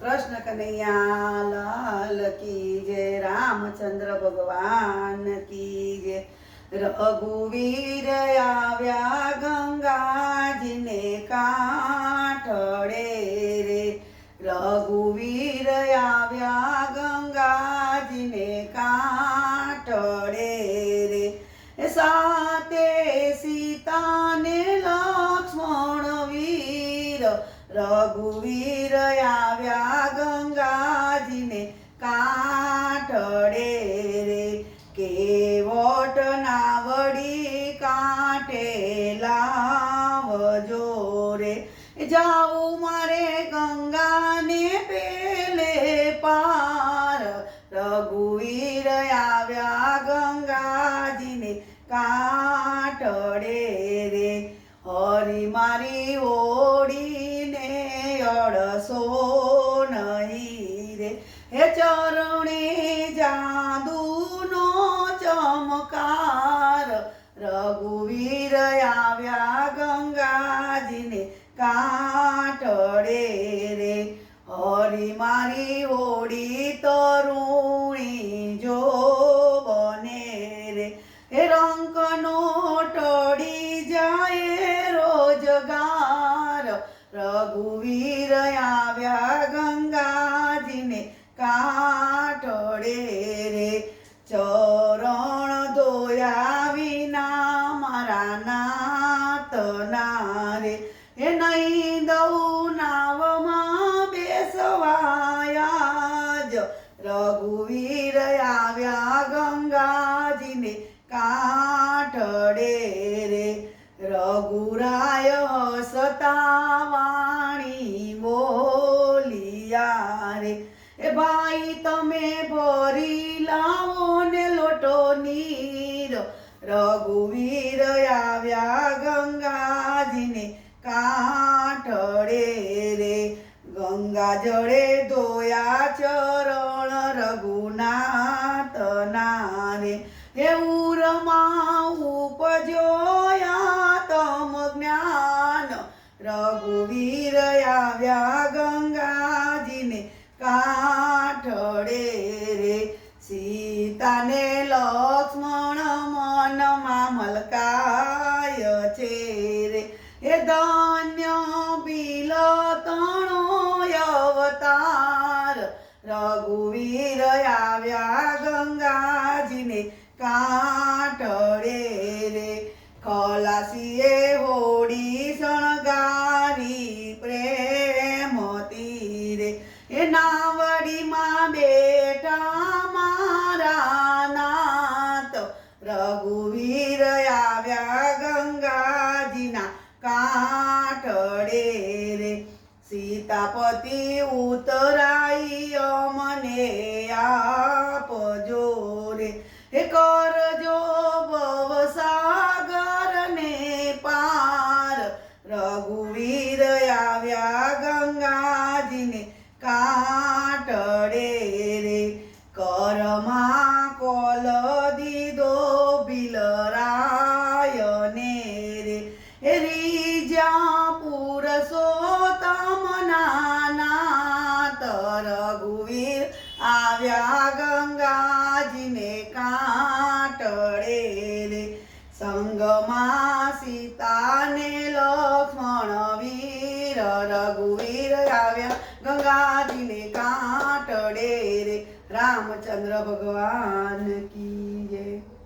કૃષ્ણ કનૈયા, લાલ કી જય, રામચંદ્ર ભગવાન કી જય. રઘુવીર આવ્યા ગંગાજીને કાંઠળે રે. રઘુવીર આવ્યા ગંગાજીને કાંઠળે રઘુવીર આવ્યા ગંગાજીને કાંઠડે રે. કેવટ નાવડી કાંઠે લાવજો રે. જાઉં મારે ગંગાને પેલે પાર. રઘુવીર આવ્યા ગંગાજીને કાંઠડે રે. હરી મારી ઓડીને ચરણે જાદુનો ચમકાર. રઘુવીર આવ્યા ગંગાજીને કાટડે રે. હરી મારી ઓડી તરુણી જો બને રે. એ રંકનો ટળી જાય રોજગાર. રઘુવીર આવ્યા હે નહીં દઉં નાવમાં બેસવાયા જ રઘુવીર આવ્યા ગંગાજીને કાંઠડે રે. રઘુરાય હસતા વાણી બોલિયા રે. એ ભાઈ તમે ભરી લાવો ને લોટો નીર. રઘુવીર આવ્યા ગંગાજીને કાંઠળે રે, ગંગા જળે ધોયા ચરણ રઘુનાથના રે. હે ઉરમાં ઉપજોયા તમ જ્ઞાન, રઘુવીર આવ્યા અવતાર. રઘુવીર આવ્યા ગંગાજીને કાંઠળે રે. ખલાસીએ હોડી શણગારી પ્રેમતી રે એ નાવડીમાં બેઠા મારા નાથ. રઘુવીર આવ્યા ગંગાજીના સીતાપતિ ઉતરાઈ અમને આપજો રે. હે કરજો ભવસાગર ને પાર. રઘુવીર આવ્યા ગંગાજીને કાંઠળે રઘુવીર આવ્યા ગંગાજીને કાંઠળે રે સંગમાં સીતાને લક્ષ્મણ વીર રઘુવીર આવ્યા ગંગાજીને કાંટડે રે રામચંદ્ર ભગવાન કી જય.